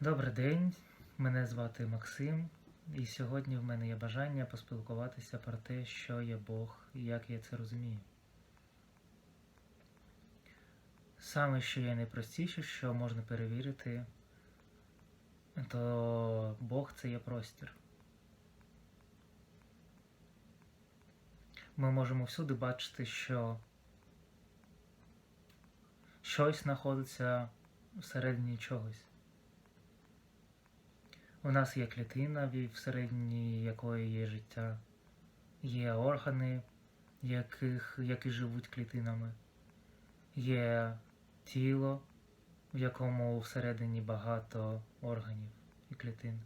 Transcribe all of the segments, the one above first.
Добрий день, мене звати Максим, і сьогодні в мене є бажання поспілкуватися про те, що є Бог і як я це розумію. Саме що є найпростіше, що можна перевірити, то Бог це є простір. Ми можемо всюди бачити, що щось знаходиться всередині чогось. У нас є клітина, всередині якої є життя, є органи, яких, які живуть клітинами, є тіло, в якому всередині багато органів і клітин,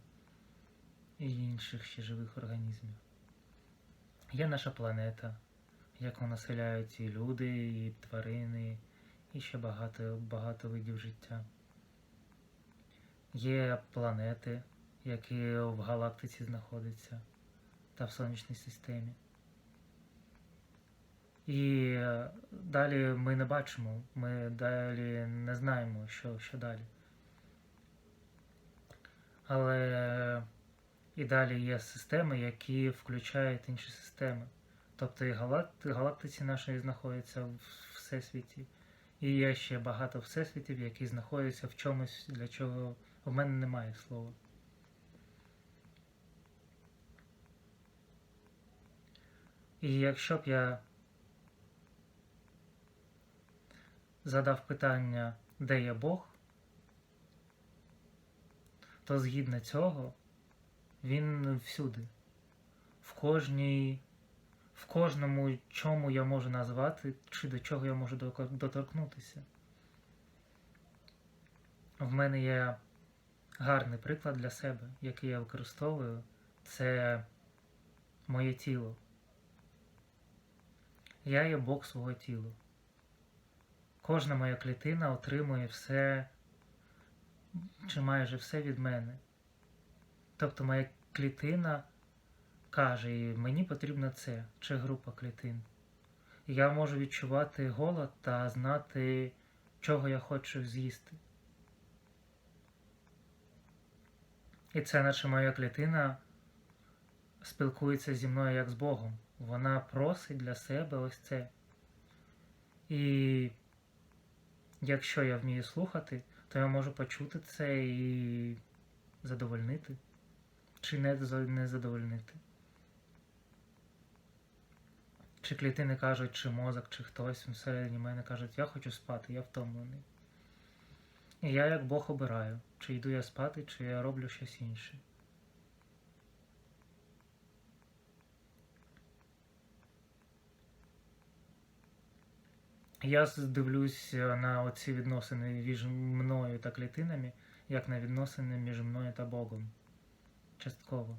і інших ще живих організмів. Є наша планета, яку населяють і люди, і тварини, і ще багато, багато видів життя. Є планети, які в галактиці знаходяться та в сонячній системі. І далі ми не бачимо, ми далі не знаємо, що, що далі. Але і далі є системи, які включають інші системи. Тобто і галакт, галактиці нашої знаходяться в всесвіті. І є ще багато всесвітів, які знаходяться в чомусь, для чого в мене немає слова. І якщо б я задав питання, де є Бог, то згідно цього він всюди, в кожній, в кожному чому я можу назвати, чи до чого я можу доторкнутися. В мене є гарний приклад для себе, який я використовую, це моє тіло. Я є Бог свого тіла. Кожна моя клітина отримує все, чи майже все від мене. Тобто моя клітина каже, «І мені потрібно це, чи група клітин. Я можу відчувати голод та знати, чого я хочу з'їсти. І це наче моя клітина спілкується зі мною як з Богом. Вона просить для себе ось це. І якщо я вмію слухати, то я можу почути це і задовольнити. Чи не, не задовольнити. Чи клітини кажуть, чи мозок, чи хтось всередині мене кажуть, я хочу спати, я втомлений. І я як Бог обираю, чи йду я спати, чи я роблю щось інше. Я дивлюсь е, на оці відносини між мною та клітинами, як на відносини між мною та Богом. Частково.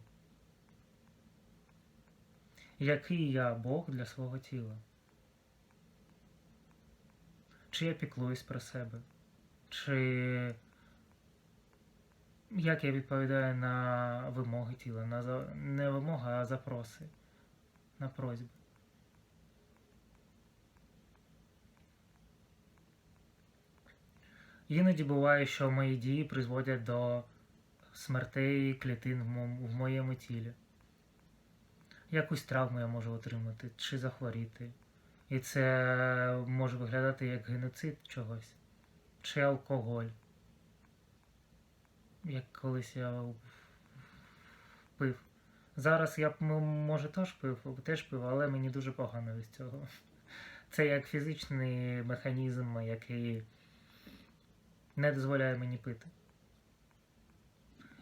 Який я Бог для свого тіла? Чи я піклуюсь про себе? Чи як я відповідаю на вимоги тіла? На. Не вимоги, а запроси, на просьби. Іноді буває, що мої дії призводять до смертей клітин в, моєму тілі. Якусь травму я можу отримати чи захворіти. І це може виглядати як геноцид чогось, чи алкоголь. Як колись я пив. Зараз я може теж пив, теж пив, але мені дуже погано від цього. Це як фізичний механізм, який не дозволяє мені пити.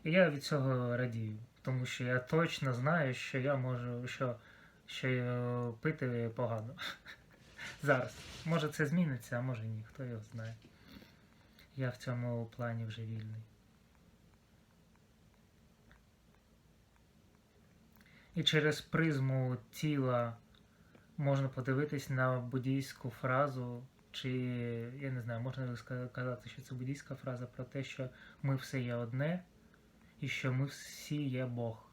І я від цього радію, тому що я точно знаю, що я можу, що, що е, пити погано. Зараз. Може це зміниться, а може ні, хто його знає. Я в цьому плані вже вільний. І через призму тіла можна подивитись на буддійську фразу, чи я не знаю, можна ска- казати, що це буддійська фраза про те, що ми все є одне і що ми всі є Бог.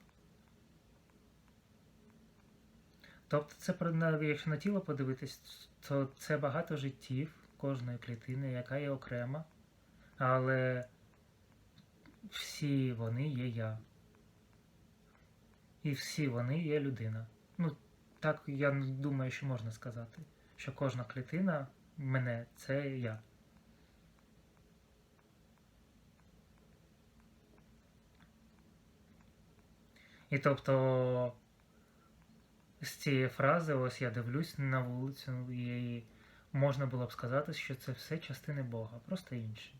Тобто, це якщо на тіло подивитись, то це багато життів кожної клітини, яка є окрема, але всі вони є я. І всі вони є людина. Ну, так я думаю, що можна сказати, що кожна клітина мене це я. І тобто з цієї фрази, ось я дивлюсь на вулицю, і можна було б сказати, що це все частини Бога, просто інші.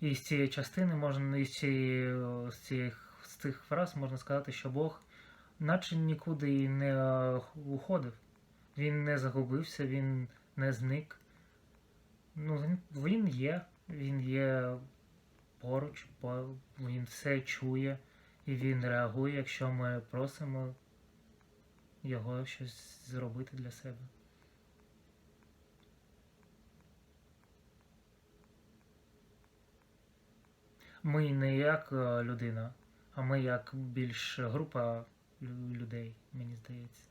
І з цієї частини можна, і з, цієї, з, цих, з цих фраз можна сказати, що Бог наче нікуди і не е, уходив. Він не загубився, він не зник. Ну, він, є, він є поруч, він все чує і він реагує, якщо ми просимо його щось зробити для себе. Ми не як е, людина, а ми як більш група людей, мені здається.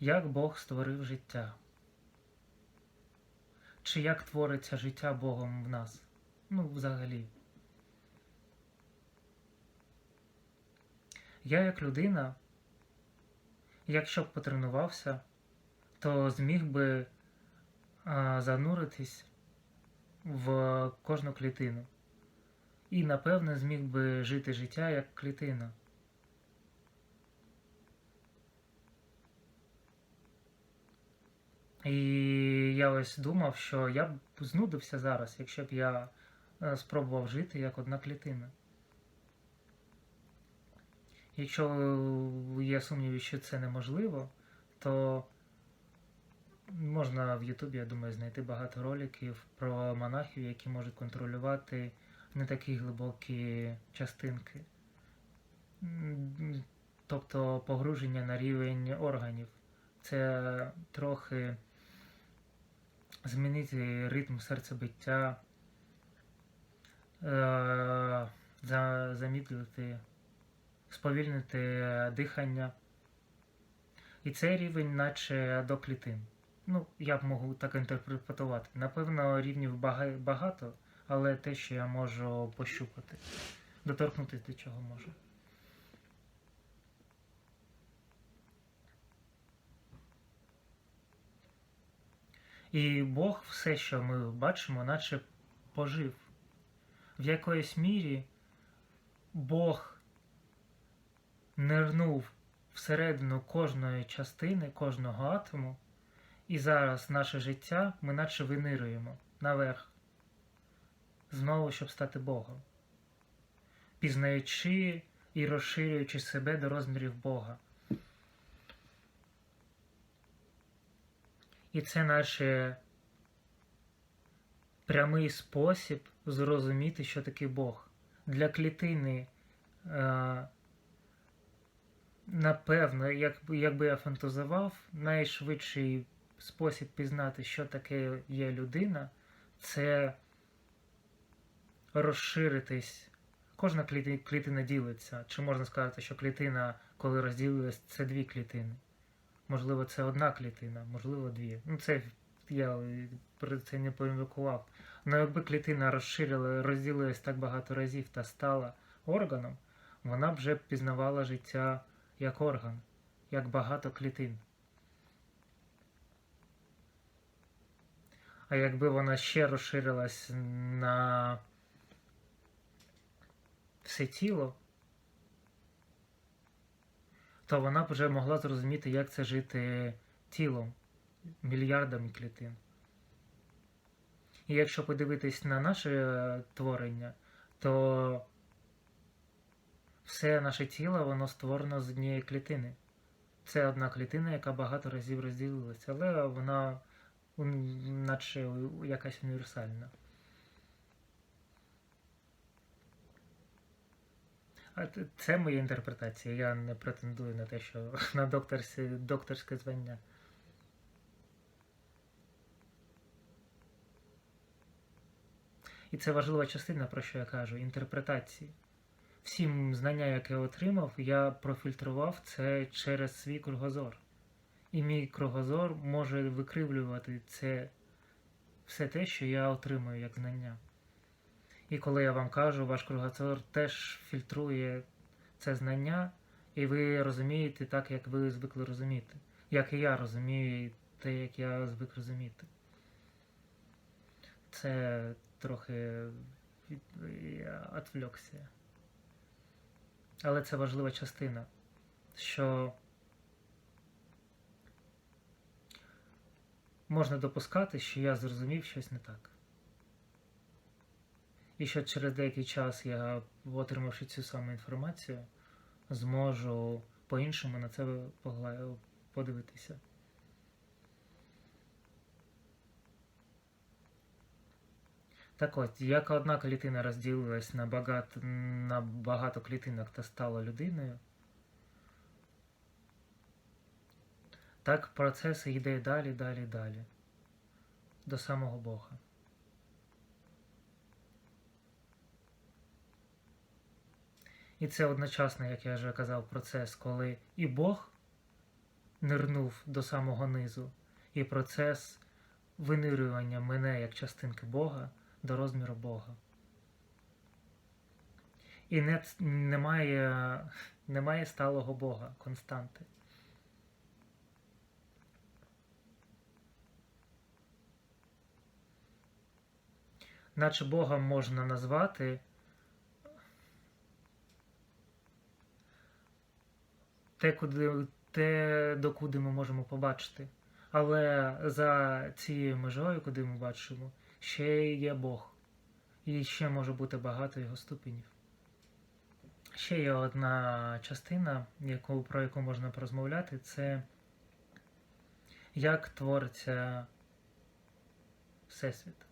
Як Бог створив життя? Чи як твориться життя Богом в нас? Ну, взагалі. Я як людина, якщо б потренувався, то зміг би а, зануритись в кожну клітину. І, напевно, зміг би жити життя як клітина. І я ось думав, що я б знудився зараз, якщо б я е, спробував жити як одна клітина. Якщо є сумніви, що це неможливо, то можна в Ютубі, я думаю, знайти багато роликів про монахів, які можуть контролювати не такі глибокі частинки. Тобто погруження на рівень органів. Це трохи змінити ритм серцебиття, е, за- замедлити, сповільнити дихання. І цей рівень, наче до клітин. Ну, я б можу так інтерпретувати. Напевно, рівнів багато, але те, що я можу пощупати, доторкнутися до чого можу. І Бог все, що ми бачимо, наче пожив. В якоїсь мірі Бог нирнув всередину кожної частини, кожного атому, і зараз наше життя ми наче винируємо наверх, знову, щоб стати Богом, пізнаючи і розширюючи себе до розмірів Бога. І це наш прямий спосіб зрозуміти, що таке Бог. Для клітини, е, напевно, як, якби я фантазував, найшвидший спосіб пізнати, що таке є людина, це розширитись. Кожна кліти- клітина ділиться. Чи можна сказати, що клітина, коли розділилась, це дві клітини? Можливо, це одна клітина, можливо, дві. Ну, це я про це не поміркував. Але якби клітина розширила, розділилась так багато разів та стала органом, вона б вже пізнавала життя як орган, як багато клітин. А якби вона ще розширилась на все тіло, то вона б вже могла зрозуміти, як це жити тілом, мільярдами клітин. І якщо подивитись на наше е, творення, то все наше тіло воно створено з однієї клітини. Це одна клітина, яка багато разів розділилася, але вона наче якась універсальна. А т- це моя інтерпретація. Я не претендую на те, що на докторське, докторське звання. І це важлива частина, про що я кажу, інтерпретації. Всі м- знання, які я отримав, я профільтрував це через свій кругозор. І мій кругозор може викривлювати це все те, що я отримую як знання. І коли я вам кажу, ваш кругозор теж фільтрує це знання, і ви розумієте так, як ви звикли розуміти. Як і я розумію те, як я звик розуміти. Це трохи від- я. Але це важлива частина, що можна допускати, що я зрозумів щось не так. І що через деякий час я, отримавши цю саму інформацію, зможу по-іншому на це подивитися. Так от, як одна клітина розділилась на багато, на багато клітинок та стала людиною, так процес йде далі, далі, далі. До самого Бога. І це одночасно, як я вже казав, процес, коли і Бог нирнув до самого низу, і процес винирювання мене як частинки Бога до розміру Бога. І не, немає, немає сталого Бога, константи. Наче Бога можна назвати те, куди, те, докуди ми можемо побачити. Але за цією межою, куди ми бачимо, ще є Бог. І ще може бути багато його ступенів. Ще є одна частина, яку, про яку можна порозмовляти, це як твориться Всесвіт.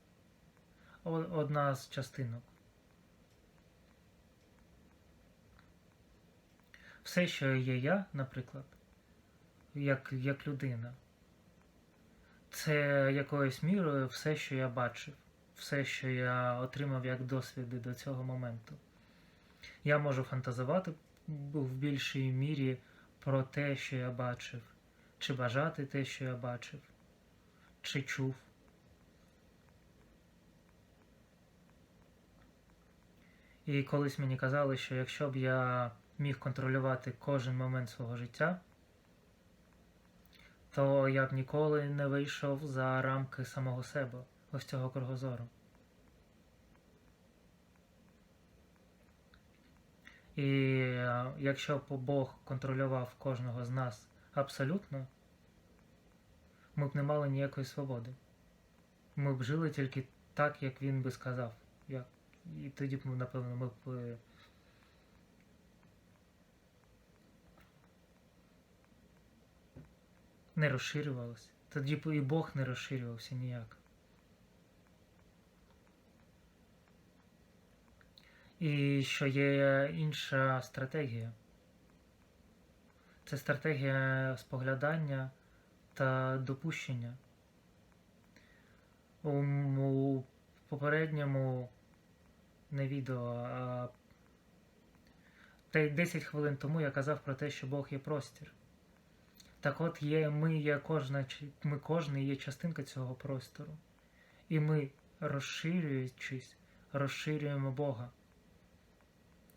Одна з частинок. Все, що є я, наприклад, як, як людина, це якоюсь мірою все, що я бачив, все, що я отримав як досвіди до цього моменту. Я можу фантазувати в більшій мірі про те, що я бачив, чи бажати те, що я бачив, чи чув. І колись мені казали, що якщо б я міг контролювати кожен момент свого життя, то я б ніколи не вийшов за рамки самого себе, ось цього кругозору. І е, якщо б Бог контролював кожного з нас абсолютно, ми б не мали ніякої свободи. Ми б жили тільки так, як він би сказав. І тоді б, напевно, ми б не розширювалися. Тоді і Бог не розширювався ніяк. І що є інша стратегія. Це стратегія споглядання та допущення. У, попередньому не відео, а те 10 хвилин тому я казав про те, що Бог є простір. Так от є, ми є кожна, ми кожний є частинка цього простору. І ми, розширюючись, розширюємо Бога.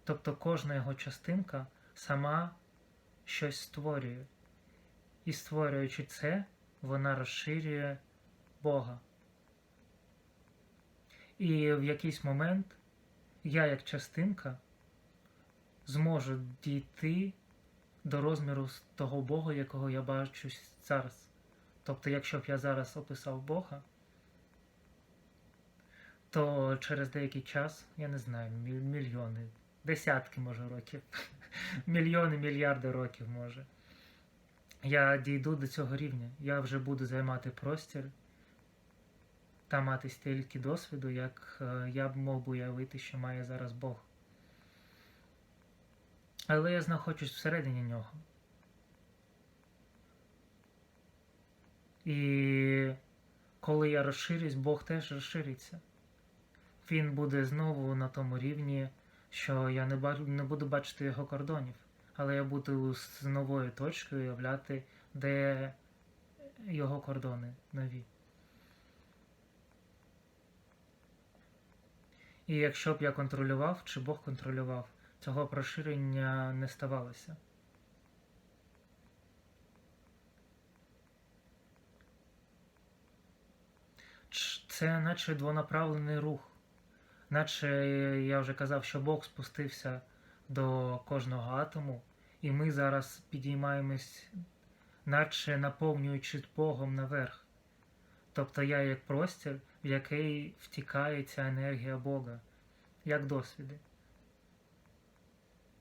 Тобто кожна його частинка сама щось створює. І створюючи це, вона розширює Бога. І в якийсь момент я, як частинка, зможу дійти до розміру того Бога, якого я бачу зараз. Тобто, якщо б я зараз описав Бога, то через деякий час, я не знаю, мільйони, десятки може років, мільйони, мільярди років може. Я дійду до цього рівня. Я вже буду займати простір та мати стільки досвіду, як е, я б мог уявити, що має зараз Бог. Але я знаходжусь всередині нього. І коли я розширюсь, Бог теж розшириться. Він буде знову на тому рівні, що я не, ба- не буду бачити його кордонів, але я буду з новою точкою уявляти, де його кордони нові. І якщо б я контролював, чи Бог контролював, цього б розширення не ставалося. Це наче двонаправлений рух. Наче я вже казав, що Бог спустився до кожного атому, і ми зараз підіймаємось, наче наповнюючи Богом наверх. Тобто я як простір, в який втікає ця енергія Бога, як досвіди.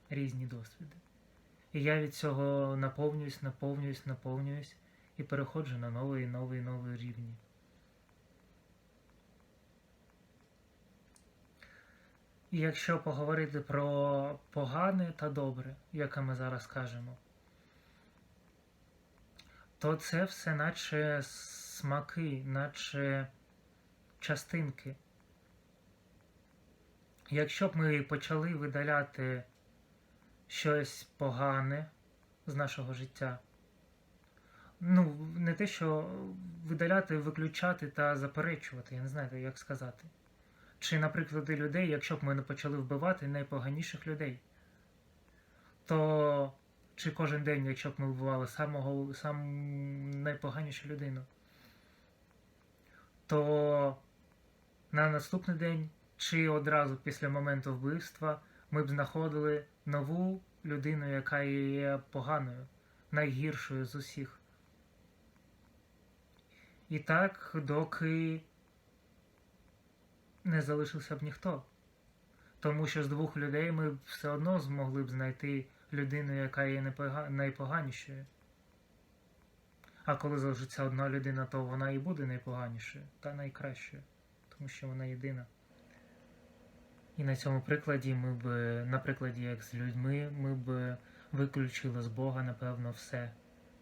Різні досвіди. І я від цього наповнююсь, наповнююсь, наповнююсь і переходжу на новий, новий, новий рівні. І якщо поговорити про погане та добре, яке ми зараз кажемо, то це все наче смаки, наче частинки. Якщо б ми почали видаляти щось погане з нашого життя, ну, не те, що видаляти, виключати та заперечувати, я не знаю, як сказати. Чи, наприклад, людей, якщо б ми не почали вбивати найпоганіших людей, то чи кожен день, якщо б ми вбивали самого сам найпоганішу людину, то на наступний день чи одразу після моменту вбивства ми б знаходили нову людину, яка є поганою, найгіршою з усіх. І так, доки не залишився б ніхто. Тому що з двох людей ми все одно змогли б знайти людину, яка є найпоганішою. А коли залишиться одна людина, то вона і буде найпоганішою та найкращою, тому що вона єдина. І на цьому прикладі ми б, на прикладі як з людьми, ми б виключили з Бога, напевно, все.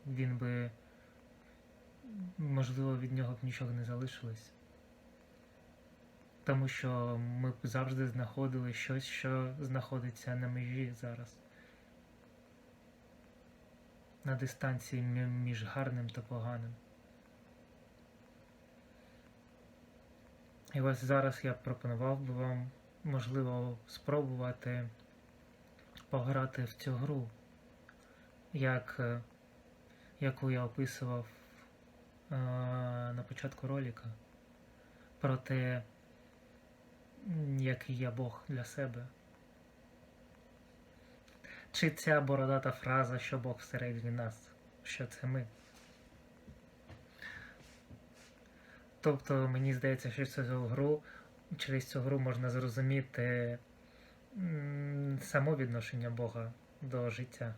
Він би, можливо, від нього б нічого не залишилось. Тому що ми б завжди знаходили щось, що знаходиться на межі зараз. На дистанції між гарним та поганим. І ось зараз я пропонував би вам, можливо, спробувати пограти в цю гру, як, е, яку я описував е, на початку ролика, про те, який я Бог для себе. Чи ця бородата фраза, що Бог всередині нас, що це ми. Тобто мені здається, що цю гру, через цю гру можна зрозуміти само відношення Бога до життя.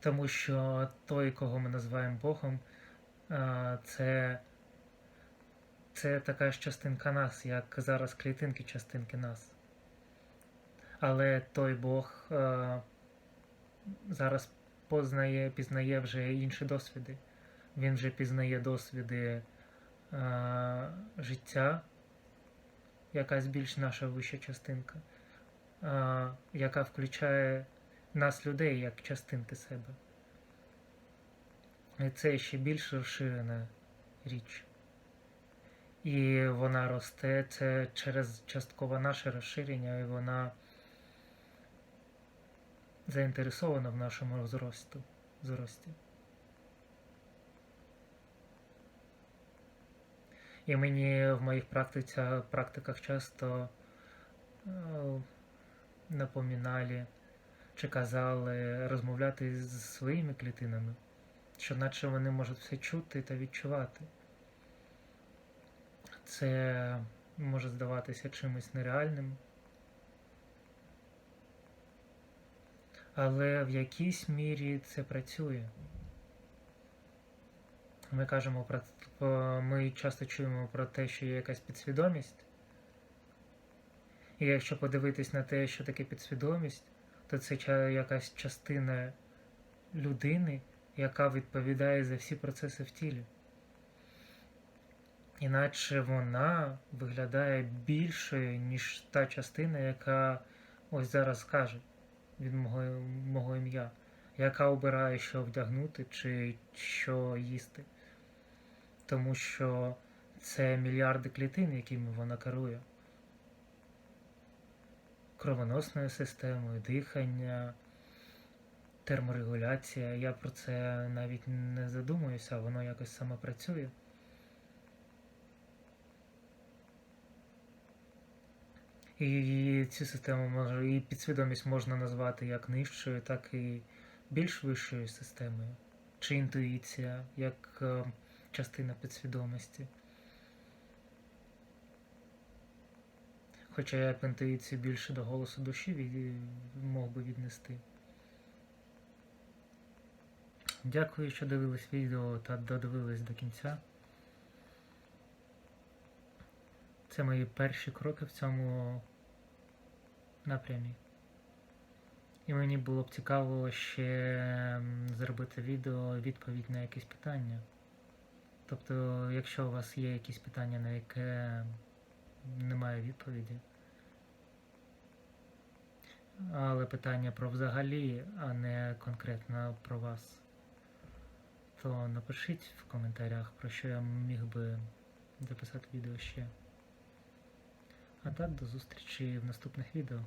Тому що той, кого ми називаємо Богом, це, це така ж частинка нас, як зараз клітинки частинки нас. Але той Бог зараз познає, пізнає вже інші досвіди. Він вже пізнає досвіди а, життя, якась більш наша вища частинка, а, яка включає нас, людей, як частинки себе. І це ще більш розширена річ. І вона росте це через частково наше розширення, і вона заінтересована в нашому зросту, зрості. І мені в моїх практицях, практиках часто е, напоминали чи казали розмовляти з своїми клітинами, що наче вони можуть все чути та відчувати. Це може здаватися чимось нереальним. Але в якійсь мірі це працює. Ми кажемо про ми часто чуємо про те, що є якась підсвідомість. І якщо подивитись на те, що таке підсвідомість, то це якась частина людини, яка відповідає за всі процеси в тілі. Іначе вона виглядає більшою, ніж та частина, яка ось зараз каже від мого, мого ім'я. яка обирає, що вдягнути чи що їсти. Тому що це мільярди клітин, якими вона керує. Кровоносною системою, дихання, терморегуляція. Я про це навіть не задумуюся, воно якось саме працює. І цю систему може, і підсвідомість можна назвати як нижчою, так і більш вищою системою. Чи інтуїція як е, частина підсвідомості. Хоча я б інтуїцію більше до голосу душі від, мог би віднести. Дякую, що дивились відео та додивились до кінця. Це мої перші кроки в цьому напрямі. І мені було б цікаво ще зробити відео відповідь на якісь питання. Тобто, якщо у вас є якісь питання, на яке немає відповіді. Але питання про взагалі, а не конкретно про вас, то напишіть в коментарях, про що я міг би записати відео ще. А так, до зустрічі в наступних відео.